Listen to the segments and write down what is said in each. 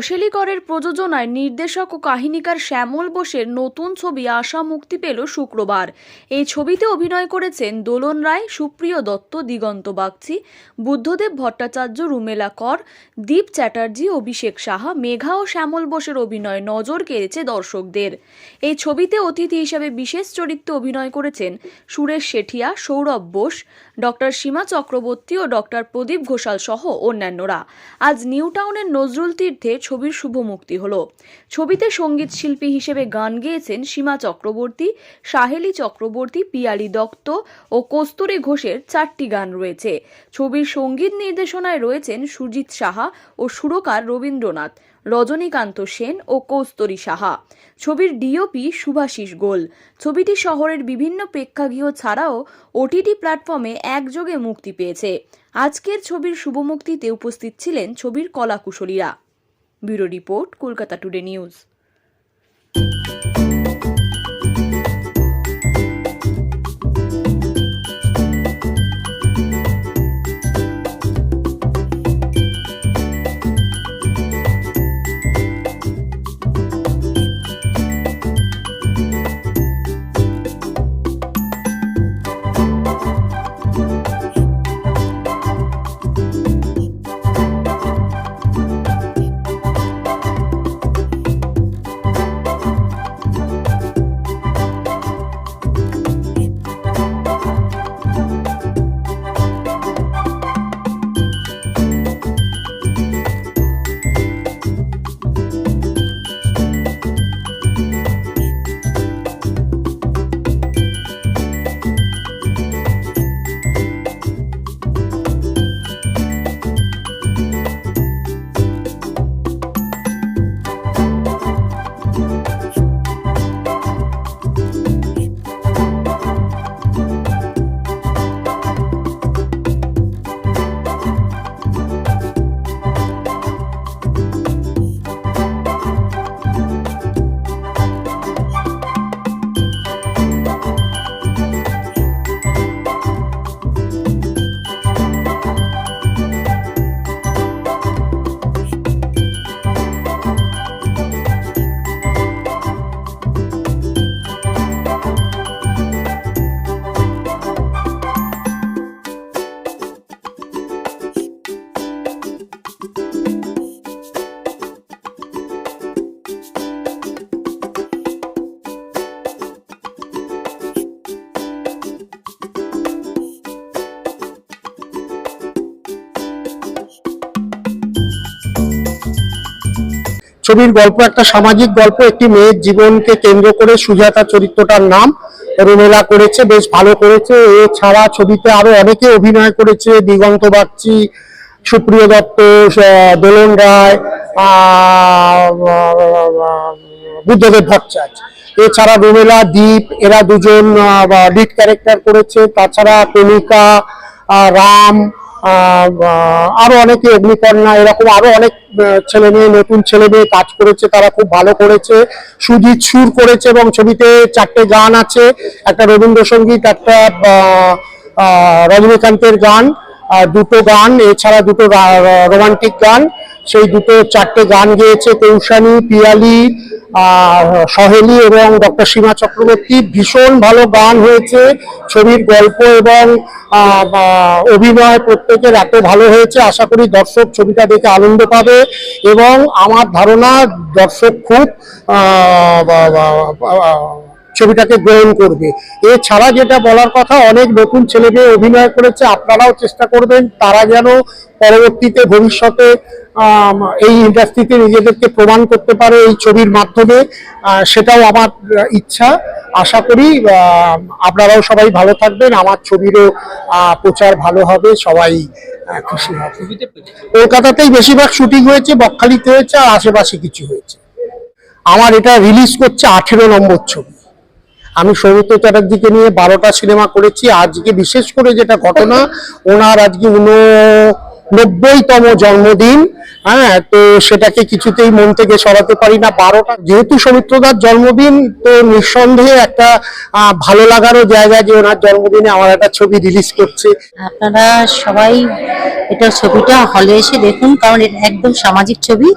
রোশেলি করের প্রযোজনায় নির্দেশক ও কাহিনীকার শ্যামল বোসের নতুন ছবি আশা মুক্তি পেল শুক্রবার। এই ছবিতে অভিনয় করেছেন দোলন রায়, সুপ্রিয় দত্ত, দিগন্ত বাগচি, বুদ্ধদেব ভট্টাচার্য, রুমেলা কর, দীপ চ্যাটার্জি, অভিষেক সাহা, মেঘা ও শ্যামল বোসের অভিনয় নজর কেড়েছে দর্শকদের। এই ছবিতে অতিথি হিসেবে বিশেষ চরিত্রে অভিনয় করেছেন সুরেশ শেঠিয়া, সৌরভ বোস, ডক্টর সীমা চক্রবর্তী ও ডক্টর প্রদীপ ঘোষাল সহ অন্যান্যরা। আজ নিউ টাউনের নজরুল তীর্থে ছবির শুভ মুক্তি হলো। ছবিতে সংগীত শিল্পী হিসেবে গান গেয়েছেন সীমা চক্রবর্তী, সাহেলি চক্রবর্তী, পিয়ালি দত্ত ও কস্তুরী ঘোষের চারটি গান রয়েছে। ছবির সংগীত নির্দেশনায় রয়েছেন সুজিত সাহা ও সুরকার রবীন্দ্রনাথ, রজনীকান্ত সেন ও কৌস্তরী সাহা। ছবির ডিওপি সুভাষিস গোল। ছবিটি শহরের বিভিন্ন প্রেক্ষাগৃহ ছাড়াও ওটিটি প্ল্যাটফর্মে একযোগে মুক্তি পেয়েছে। আজকের ছবির শুভমুক্তিতে উপস্থিত ছিলেন ছবির কলাকুশলীরা। Bureau report Kolkata today news. ছবির গল্প, একটা সামাজিক গল্প, একটি মেয়ের জীবনকে কেন্দ্র করে সুজাতা চরিত্রটার নাম রুমেলা করেছে, বেশ ভালো করেছে। এছাড়া ছবিতে আরও অনেকে অভিনয় করেছে, দিগন্ত বাগচি, সুপ্রিয় দত্ত দোলন রায় বুদ্ধদেব ভট্টাচার্য। এছাড়া রুমেলা দ্বীপ এরা দুজন লিড ক্যারেক্টার করেছে। তাছাড়া কণিকা রাম আরও অনেকে অগ্নিকন্যা এরকম আরও অনেক ছেলে মেয়ে, নতুন ছেলে মেয়ে কাজ করেছে, তারা খুব ভালো করেছে। সুজিত সুর করেছে এবং ছবিতে চারটে গান আছে। একটা রবীন্দ্রসঙ্গীত, একটা রজনীকান্তের গান। দুটো গান, এছাড়া দুটো রোমান্টিক গান। সেই দুটো চারটে গান গেয়েছে কৌশানী, পিয়ালি সহেলি এবং ডক্টর সীমা চক্রবর্তী। ভীষণ ভালো গান হয়েছে। ছবির গল্প এবং অভিনয় প্রত্যেকের এত ভালো হয়েছে। আশা করি দর্শক ছবিটা দেখে আনন্দ পাবে এবং আমার ধারণা দর্শক খুব ছবিটাকে গ্রহণ করবে। এছাড়া যেটা বলার কথা অনেক নতুন ছেলে মেয়ে অভিনয় করেছে আপনারাও চেষ্টা করবেন তারা যেন পরবর্তীতে ভবিষ্যতে এই ইন্ডাস্ট্রিতে নিজেদেরকে প্রমাণ করতে পারে এই ছবির মাধ্যমে। সেটাও আমার ইচ্ছা। আশা করি আপনারাও সবাই ভালো থাকবেন আমার ছবিরও প্রচার ভালো হবে সবাই খুশি হবে। কলকাতাতেই বেশিরভাগ শুটিং হয়েছে বকখালিতে হয়েছে আর আশেপাশে কিছু হয়েছে। আমার এটা রিলিজ করছে আঠেরো নম্বর ছবি। আমি সৌমিত্র চ্যাটার্জিকে নিয়ে বারোটা সিনেমা করেছি। আজকে বিশেষ করে যেটা ঘটনা, ওনার আজকে উন নব্বইতম জন্মদিন। হ্যাঁ তো সেটাকে কিছুতেই মন থেকে সরাতে পারি না। বারোটা, যেহেতু সৌমিত্রদার জন্মদিন, তো নিঃসন্দেহে একটা ভালো লাগারও জায়গা যে ওনার জন্মদিনে আমার একটা ছবি রিলিজ করছে। আপনারা সবাই এটা ছবিটা হলে এসে দেখুন, কারণ এটা একদম সামাজিক ছবি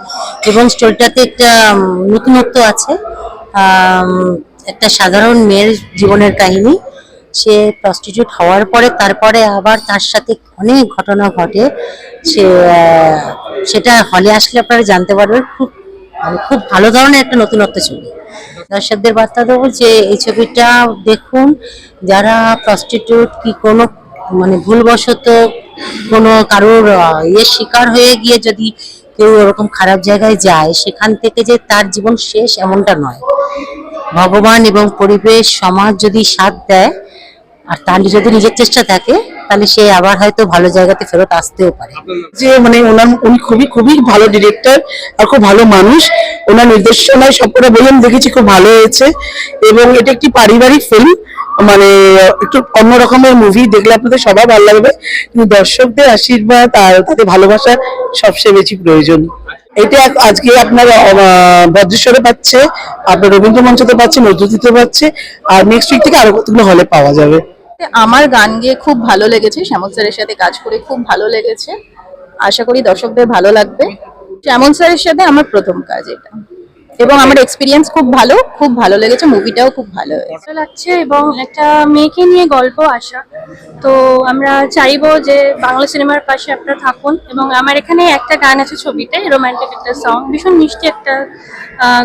এবং স্টোরিটাতে একটা নতুনত্ব আছে। একটা সাধারণ মেয়ের জীবনের কাহিনী। সে প্রস্টিটিউট হওয়ার পরে, তারপরে আবার তার সাথে অনেক ঘটনা ঘটে। সে সেটা হলে আসলে আপনারা জানতে পারবেন, খুব মানে খুব ভালো ধরনের একটা নতুনত্ব ছবি। দর্শকদের বার্তা দেবো যে এই ছবিটা দেখুন, যারা প্রস্টিটিউট কি কোনো মানে ভুলবশত কোনো কারোর ইয়ের শিকার হয়ে গিয়ে যদি কেউ ওরকম খারাপ জায়গায় যায়, সেখান থেকে যে তার জীবন শেষ এমনটা নয়। ভগবান এবং পরিবেশ, সমাজ যদি সাথ দেয়, আর তার যদি নিজের চেষ্টা থাকে, তাহলে সে আবার হয়তো ভালো জায়গাতে ফেরত আসতেও পারে। যে মানে ওনার, উনি খুবই খুবই ভালো ডিরেক্টর আর খুব ভালো মানুষ। ওনার নির্দেশনায় সবকটা বই আমি দেখেছি, খুব ভালো হয়েছে। এবং এটা একটি পারিবারিক ফিল্ম মানে একটু অন্য রকমের মুভি দেখলে আপনাদের সবাই ভালো লাগবে। কিন্তু দর্শকদের আশীর্বাদ আর তাদের ভালোবাসা সবচেয়ে বেশি প্রয়োজন। এটা আজকে আপনার বজ্রেশ্বরে পাচ্ছে, আপনার রবীন্দ্র মঞ্চতে পাচ্ছে নজরুতিতে পাচ্ছে, আর নেক্সট উইক থেকে আরও কতগুলো হলে পাওয়া যাবে। আমার গান গিয়ে খুব ভালো লেগেছে, শ্যামল স্যারের সাথে কাজ করে খুব ভালো লেগেছে। আশা করি দর্শকদের ভালো লাগবে। শ্যামল স্যারের সাথে আমার প্রথম কাজ এটা। এবং আমার এক্সপিরিয়েন্স খুব ভালো খুব ভালো লেগেছে মুভিটাও খুব ভালো লাগছে এবং একটা মেয়েকে নিয়ে গল্প আসা। তো আমরা চাইব যে বাংলা সিনেমার পাশে আপনারা থাকুন এবং আমার এখানে একটা গান আছে ছবিতে রোমান্টিক একটা সং ভীষণ মিষ্টি একটা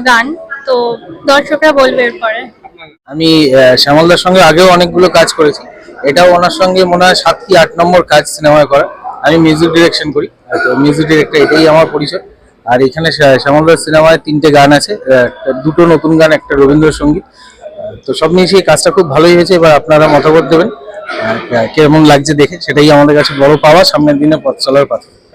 গান। তো দর্শকরা বলবে এরপরে। আমি আহ, শ্যামলদার সঙ্গে আগেও অনেকগুলো কাজ করেছি। এটাও ওনার সঙ্গে মনে হয় সাত কি আট নম্বর কাজ সিনেমায় করা। আমি মিউজিক ডিরেকশন করি তো মিউজিক ডিরেক্টর এটাই আমার পরিচয়। আর এখানে শ্যা- শ্যামলদার সিনেমায় তিনটে গান আছে দুটো নতুন গান, একটা রবীন্দ্রসঙ্গীত। তো সব মিশিয়ে কাজটা খুব ভালোই হয়েছে, এবার আপনারা মতামত দেবেন। কেমন লাগছে দেখে, সেটাই আমাদের কাছে বড় পাওয়া, সামনের দিনে পথ চলার কথা